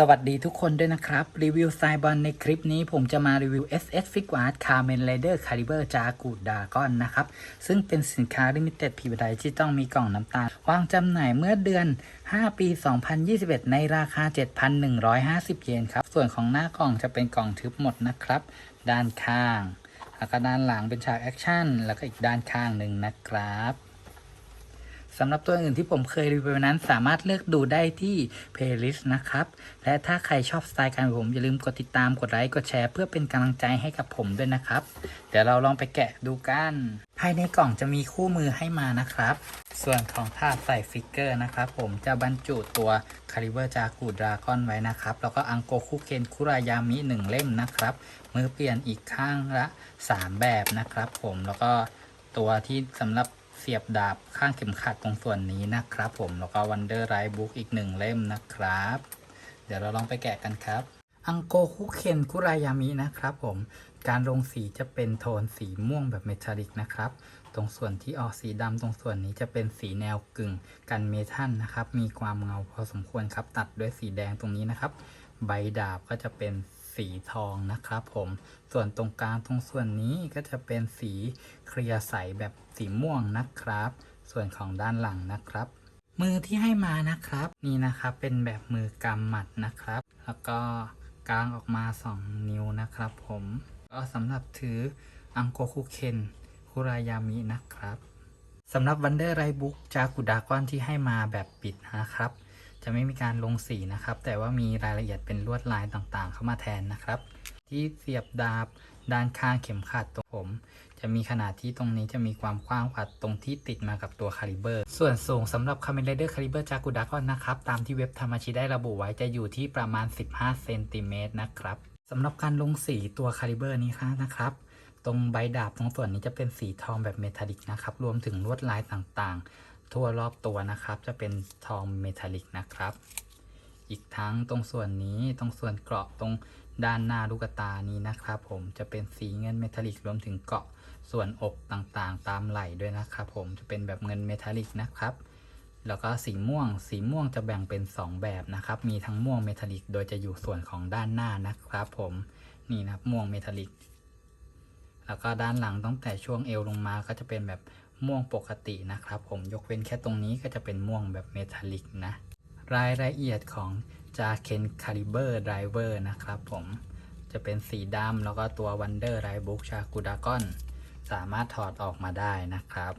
สวัสดีทุกคนด้วยนะครับ รีวิวไซบอลในคลิปนี้ผมจะมารีวิว SS f i g u a r t Carmen Rider Caliber จากูดาก้อนนะครับ ซึ่งเป็นสินค้า Limited p r i v i l e g e ที่ต้องมีกล่องน้ำตาล วางจำหน่ายเมื่อเดือน 5 ปี 2021 ในราคา 7,150 เยนครับ ส่วนของหน้ากล่องจะเป็นกล่องทึบหมดนะครับ ด้านข้าง แล้วก็ด้านหลังเป็นฉากแอคชั่น แล้วก็อีกด้านข้างหนึ่งนะครับ สำหรับตัวอื่นที่ผมเคยรีวิวนั้นสามารถเลือกดูได้ที่ playlist นะครับ และถ้าใครชอบสไตล์การผมอย่าลืมกดติดตามกดไลค์กดแชร์ เพื่อเป็นกำลังใจให้กับผมด้วยนะครับ เดี๋ยวเราลองไปแกะดูกัน ภายในกล่องจะมีคู่มือให้มานะครับ ส่วนของถาดใส่ฟิกเกอร์นะครับ ผมจะบรรจุตัวคาลิเบอร์จากูดราก้อนไว้นะครับ แล้วก็อังโกคุเคนคุรายามิหนึ่งเล่มนะครับ มือเปลี่ยนอีกข้างละ 3 แบบนะครับ ผมแล้วก็ตัวที่สำหรับ เสียบดาบข้างเข็มขัดตรงส่วนนี้นะครับ ผมแล้วก็วันเดอร์ไรบุ๊กอีกหนึ่งเล่มนะครับ เดี๋ยวเราลองไปแกะกันครับ อังโกคุเคนคุรายามินะครับ ผมการลงสีจะเป็นโทนสีม่วงแบบเมทัลลิกนะครับ ตรงส่วนที่ออกสีดำตรงส่วนนี้จะเป็นสีแนวกึ่งกันเมทัลนะครับ มีความเงาพอสมควรครับ ตัดด้วยสีแดงตรงนี้นะครับ ใบดาบก็จะเป็น สีทองนะครับผมส่วนตรงกลางตรงส่วนนี้ก็จะเป็นสีเคลียร์ใสแบบสีม่วงนะครับ ส่วนของด้านหลังนะครับ มือที่ให้มานะครับ นี่นะครับเป็นแบบมือกำหมัดนะครับ แล้วก็กางออกมา 2 นิ้วนะครับผมก็สำหรับถืออังโกคุเคนคุรายามินะครับสำหรับวันเดอร์ไรบุ๊กจากุดากอนที่ให้มาแบบปิดนะครับ จะไม่มีการลงสีนะครับ แต่ว่ามีรายละเอียดเป็นลวดลายต่างๆ เข้ามาแทนนะครับ ที่เสียบดาบด้านข้างเข็มขัดตรงผม จะมีขนาดที่ตรงนี้จะมีความกว้างกว่าตรงที่ติดมากับตัวคาลิเบอร์ ส่วนสูงสำหรับคาเม n เ i อร์คาลิเบอร์จากุดากอนนะครับ ตามที่เว็บธรรมชิได้ระบุไว้จะอยู่ที่ประมาณ 15เซนติเมตรนะครับสำหรับการลงสีตัวคาลิเบอร์นี้นะครับ ตรงใบดาบตรงส่วนนี้จะเป็นสีทองแบบเมทัลลิกนะครับ รวมถึงลวดลายต่างๆ ทั่วรอบตัวนะครับ จะเป็นทองเมทัลลิกนะครับ อีกทั้งตรงส่วนนี้ตรงส่วนเกราะตรงด้านหน้าลูกตานี้นะครับ ผมจะเป็นสีเงินเมทัลลิกรวมถึงเกราะส่วนอกต่างๆ ตามไหล่ด้วยนะครับ ผมจะเป็นแบบเงินเมทัลลิกนะครับ แล้วก็สีม่วง สีม่วงจะแบ่งเป็น 2 แบบนะครับ มีทั้งม่วงเมทัลลิก โดยจะอยู่ส่วนของด้านหน้านะครับ ผมนี่นะครับม่วงเมทัลลิก แล้วก็ด้านหลังตั้งแต่ช่วงเอวลงมาก็จะเป็นแบบ ม่วงปกตินะครับ ผมยกเว้นแค่ตรงนี้ก็จะเป็นม่วงแบบเมทัลลิกนะ รายละเอียดของจาเคนคาลิเบอร์ไดเวอร์นะครับผมจะเป็นสีดำแล้วก็ตัววันเดอร์ไรบุ๊กชากูดากอนสามารถถอดออกมาได้นะครับ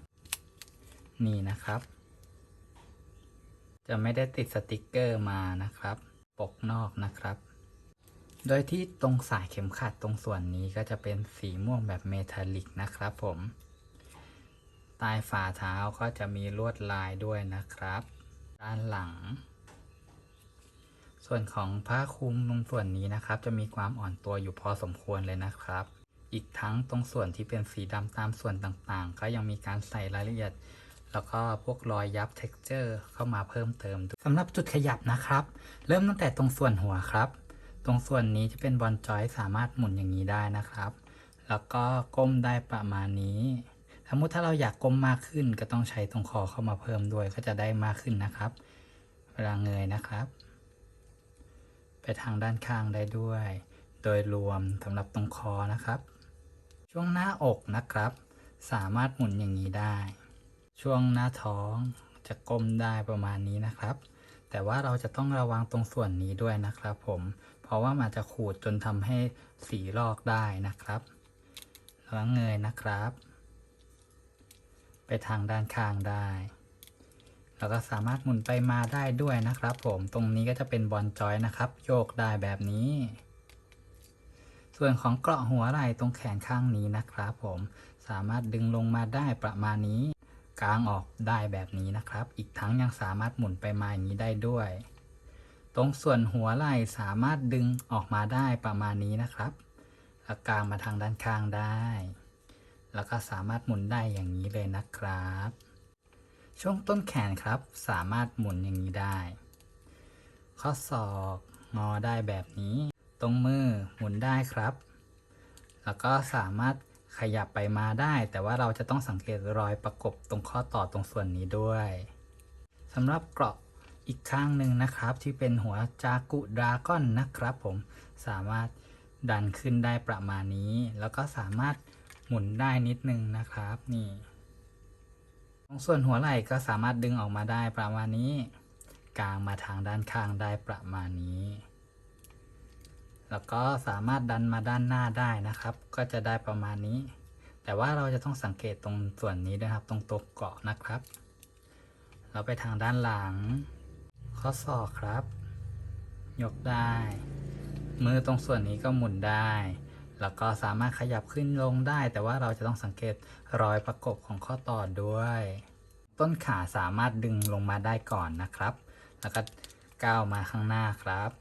นี่นะครับ จะไม่ได้ติดสติกเกอร์มานะครับ ปกนอกนะครับ โดยที่ตรงสายเข็มขัดตรงส่วนนี้ก็จะเป็นสีม่วงแบบเมทัลลิกนะครับผม ใต้ฝ่าเท้าก็จะมีลวดลายด้วยนะครับ ด้านหลัง ส่วนของผ้าคลุมตรงส่วนนี้นะครับ จะมีความอ่อนตัวอยู่พอสมควรเลยนะครับ อีกทั้งตรงส่วนที่เป็นสีดำตามส่วนต่างๆ ก็ยังมีการใส่รายละเอียดแล้วก็พวกรอยยับ texture เข้ามาเพิ่มเติมด้วยสำหรับจุดขยับนะครับ เริ่มตั้งแต่ตรงส่วนหัวครับ ตรงส่วนนี้จะเป็นบอลจอยสามารถหมุนอย่างนี้ได้นะครับ แล้วก็ก้มได้ประมาณนี้ สมมติถ้าเราอยากก้มมากขึ้นก็ต้องใช้ตรงคอเข้ามาเพิ่มด้วยก็จะได้มากขึ้นนะครับ เวลาเงยนะครับ ไปทางด้านข้างได้ด้วย โดยรวมสำหรับตรงคอนะครับ ช่วงหน้าอกนะครับ สามารถหมุนอย่างนี้ได้ ช่วงหน้าท้องจะก้มได้ประมาณนี้นะครับ แต่ว่าเราจะต้องระวังตรงส่วนนี้ด้วยนะครับ ผม เพราะว่ามันจะขูดจนทำให้สีลอกได้นะครับแล้วเงยนะครับ ไปทางด้านข้างได้แล้วก็สามารถหมุนไปมาได้ด้วยนะครับ ผมตรงนี้ก็จะเป็นบอลจอยนะครับ โยกได้แบบนี้ ส่วนของเกราะหัวไหล่ตรงแขนข้างนี้นะครับ ผมสามารถดึงลงมาได้ประมาณนี้กางออกได้แบบนี้นะครับ อีกทั้งยังสามารถหมุนไปมาอย่างนี้ได้ด้วย ตรงส่วนหัวไหล่สามารถดึงออกมาได้ประมาณนี้นะครับแล้วกางมาทางด้านข้างได้ แล้วก็สามารถหมุนได้อย่างนี้เลยนะครับ ช่วงต้นแขนครับสามารถหมุนอย่างนี้ได้ ข้อศอกงอได้แบบนี้ ตรงมือหมุนได้ครับ แล้วก็สามารถขยับไปมาได้ แต่ว่าเราจะต้องสังเกตรอยประกบตรงข้อต่อตรงส่วนนี้ด้วยสำหรับเกราะอีกข้างหนึ่งนะครับ ที่เป็นหัวจากุดราก้อนนะครับ ผมสามารถดันขึ้นได้ประมาณนี้ แล้วก็สามารถ หมุนได้นิดนึงนะครับ นี่ตรงส่วนหัวไหล่ก็สามารถดึงออกมาได้ประมาณนี้กางมาทางด้านข้างได้ประมาณนี้ แล้วก็สามารถดันมาด้านหน้าได้นะครับ ก็จะได้ประมาณนี้ แต่ว่าเราจะต้องสังเกตตรงส่วนนี้ด้วยครับ ตรงตัวเกาะนะครับ เราไปทางด้านหลัง ข้อศอกครับ ยกได้ มือตรงส่วนนี้ก็หมุนได้ แล้วก็สามารถขยับขึ้นลงได้ แต่ว่าเราจะต้องสังเกตรอยประกบของข้อต่อด้วย ต้นขาสามารถดึงลงมาได้ก่อนนะครับ แล้วก็ก้าวมาข้างหน้าครับ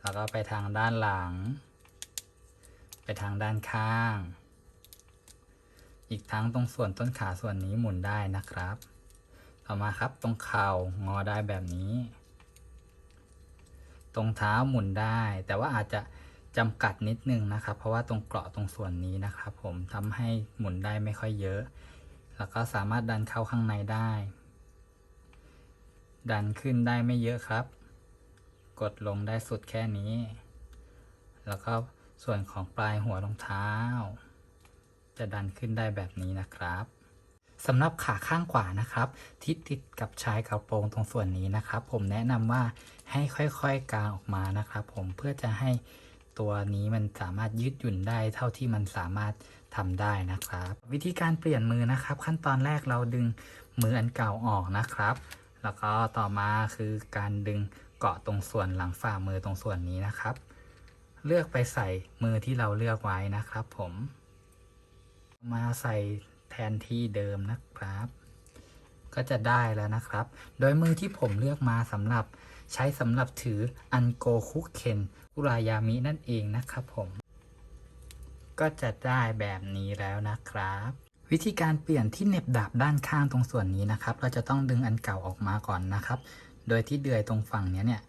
แล้วก็ไปทางด้านหลัง ไปทางด้านข้าง อีกทั้งตรงส่วนต้นขาส่วนนี้หมุนได้นะครับ ต่อมาครับตรงเข่างอได้แบบนี้ ตรงเท้าหมุนได้ แต่ว่าอาจจะ จำกัดนิดนึงนะครับ เพราะว่าตรงเกราะตรงส่วนนี้นะครับผมทำให้หมุนได้ไม่ค่อยเยอะ แล้วก็สามารถดันเข้าข้างในได้ ดันขึ้นได้ไม่เยอะครับ กดลงได้สุดแค่นี้ แล้วก็ส่วนของปลายหัวรองเท้า จะดันขึ้นได้แบบนี้นะครับสำหรับขาข้างขวานะครับ ที่ติดกับชายกระโปรงตรงส่วนนี้นะครับ ผมแนะนำว่าให้ค่อยๆกางออกมานะครับ ผมเพื่อจะให้ ตัวนี้มันสามารถยืดหยุ่นได้เท่าที่มันสามารถทำได้นะครับ วิธีการเปลี่ยนมือนะครับ ขั้นตอนแรกเราดึงมืออันเก่าออกนะครับ แล้วก็ต่อมาคือการดึงเกาะตรงส่วนหลังฝ่ามือตรงส่วนนี้นะครับ เลือกไปใส่มือที่เราเลือกไว้นะครับผมมาใส่แทนที่เดิมนะครับ ก็จะได้แล้วนะครับ โดยมือที่ผมเลือกมาสำหรับ ใช้สำหรับถืออันโกคุเคนอุรายามินั่นเองนะครับผม ก็จะได้แบบนี้แล้วนะครับ วิธีการเปลี่ยนที่เน็บดาบด้านข้างตรงส่วนนี้นะครับ เราจะต้องดึงอันเก่าออกมาก่อนนะครับ โดยที่เดือยตรงฝั่งนี้เนี่ย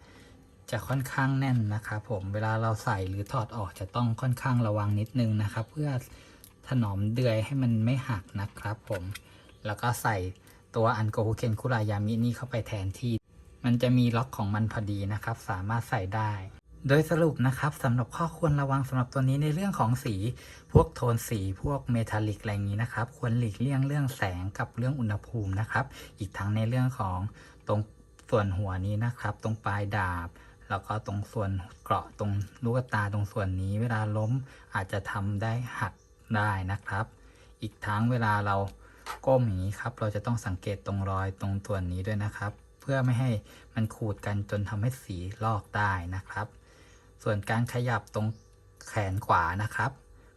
จะค่อนข้างแน่นนะครับผมเวลาเราใส่หรือถอดออกจะต้องค่อนข้างระวังนิดนึงนะครับ เพื่อถนอมเดือยให้มันไม่หักนะครับผม แล้วก็ใส่ตัวอันโกคุเคนคุรายามินี่เข้าไปแทนที่ มันจะมีล็อกของมันพอดีนะครับ สามารถใส่ได้ โดยสรุปนะครับสำหรับข้อควรระวังสำหรับตัวนี้ในเรื่องของสี พวกโทนสีพวกเมทัลลิกอะไรอย่างนี้นะครับ ควรหลีกเลี่ยงเรื่องแสงกับเรื่องอุณหภูมินะครับ อีกทั้งในเรื่องของตรงส่วนหัวนี้นะครับ ตรงปลายดาบ แล้วก็ตรงส่วนเกราะตรงลูกตาตรงส่วนนี้ เวลาล้มอาจจะทำได้หักได้นะครับ อีกทั้งเวลาเราก้มอย่างนี้ครับ เราจะต้องสังเกตตรงรอยตรงส่วนนี้ด้วยนะครับ เพื่อไม่ให้มันขูดกันจนทำให้สีลอกได้นะครับ ส่วนการขยับตรงแขนขวานะครับ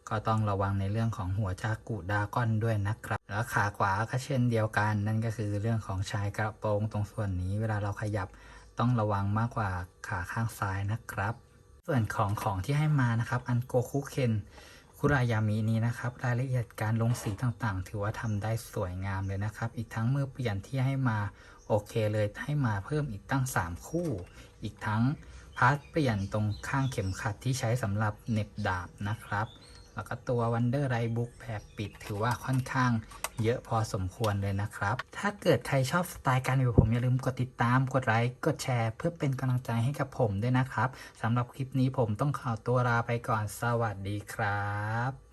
ก็ต้องระวังในเรื่องของหัวจากุดาก้อนด้วยนะครับ แล้วขาขวาก็เช่นเดียวกัน นั่นก็คือเรื่องของชายกระโปรงตรงส่วนนี้ เวลาเราขยับต้องระวังมากกว่าขาข้างซ้ายนะครับ ส่วนของของที่ให้มานะครับ อันโกคุเคน คุรายามินี้นะครับ รายละเอียดการลงสีต่างๆ ถือว่าทำได้สวยงามเลยนะครับ อีกทั้งมือเปลี่ยนที่ให้มาโอเคเลยให้มาเพิ่มอีกตั้ง 3 คู่ อีกทั้งพาร์ทเปลี่ยนตรงข้างเข็มขัดที่ใช้สำหรับเน็บดาบนะครับ แล้วก็ตัววันเดอร์ไรบุ๊กแบบปิดถือว่าค่อนข้าง เยอะพอสมควรเลยนะครับ ถ้าเกิดใครชอบสไตล์การรีวิวผมอย่าลืมกดติดตาม กดไลค์ กดแชร์ เพื่อเป็นกำลังใจให้กับผมด้วยนะครับสำหรับคลิปนี้ผมต้องขอตัวลาไปก่อน สวัสดีครับ